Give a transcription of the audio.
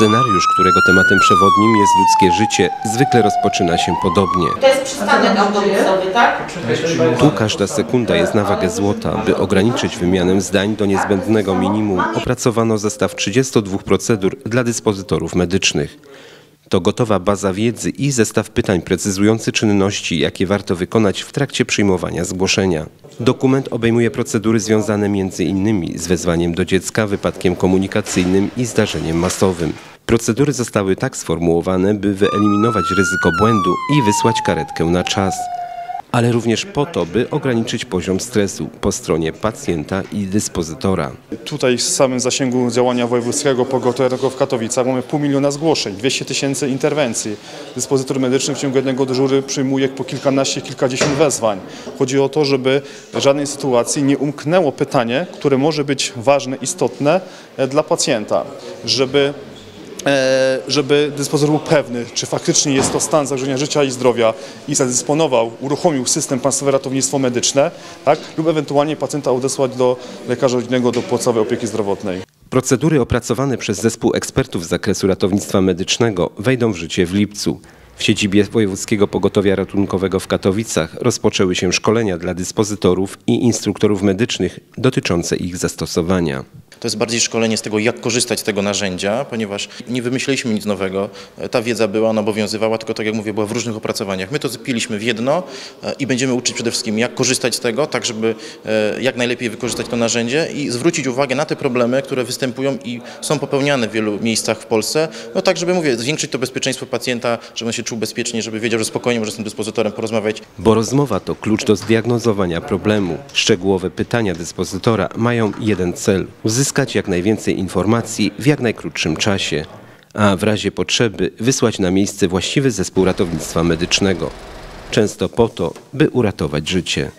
Scenariusz, którego tematem przewodnim jest ludzkie życie, zwykle rozpoczyna się podobnie. To jest przystanek autobusowy, tak? Tu każda sekunda jest na wagę złota. By ograniczyć wymianę zdań do niezbędnego minimum, opracowano zestaw 32 procedur dla dyspozytorów medycznych. To gotowa baza wiedzy i zestaw pytań precyzujący czynności, jakie warto wykonać w trakcie przyjmowania zgłoszenia. Dokument obejmuje procedury związane m.in. z wezwaniem do dziecka, wypadkiem komunikacyjnym i zdarzeniem masowym. Procedury zostały tak sformułowane, by wyeliminować ryzyko błędu i wysłać karetkę na czas ale również po to, by ograniczyć poziom stresu po stronie pacjenta i dyspozytora. Tutaj w samym zasięgu działania wojewódzkiego pogotowiowego w Katowicach mamy pół miliona zgłoszeń, 200 tysięcy interwencji. Dyspozytor medyczny w ciągu jednego dyżury przyjmuje po kilkanaście, kilkadziesiąt wezwań. Chodzi o to, żeby w żadnej sytuacji nie umknęło pytanie, które może być ważne, istotne e, dla pacjenta, żeby żeby dyspozytor był pewny, czy faktycznie jest to stan zagrożenia życia i zdrowia i zadysponował, uruchomił system Państwowe Ratownictwo Medyczne, tak? lub ewentualnie pacjenta odesłać do lekarza rodzinnego do podstawowej opieki zdrowotnej. Procedury opracowane przez zespół ekspertów z zakresu ratownictwa medycznego wejdą w życie w lipcu. W siedzibie Wojewódzkiego Pogotowia Ratunkowego w Katowicach rozpoczęły się szkolenia dla dyspozytorów i instruktorów medycznych dotyczące ich zastosowania. To jest bardziej szkolenie z tego, jak korzystać z tego narzędzia, ponieważ nie wymyśliliśmy nic nowego. Ta wiedza była, ona obowiązywała, tylko tak jak mówię, była w różnych opracowaniach. My to zpiliśmy w jedno e, i będziemy uczyć przede wszystkim, jak korzystać z tego, tak żeby e, jak najlepiej wykorzystać to narzędzie i zwrócić uwagę na te problemy, które występują i są popełniane w wielu miejscach w Polsce. No tak, żeby, mówię, zwiększyć to bezpieczeństwo pacjenta, żeby on się czuł bezpiecznie, żeby wiedział, że spokojnie może z tym dyspozytorem porozmawiać. Bo rozmowa to klucz do zdiagnozowania problemu. Szczegółowe pytania dyspozytora mają jeden cel – uzyskać jak najwięcej informacji w jak najkrótszym czasie, a w razie potrzeby wysłać na miejsce właściwy zespół ratownictwa medycznego. Często po to, by uratować życie.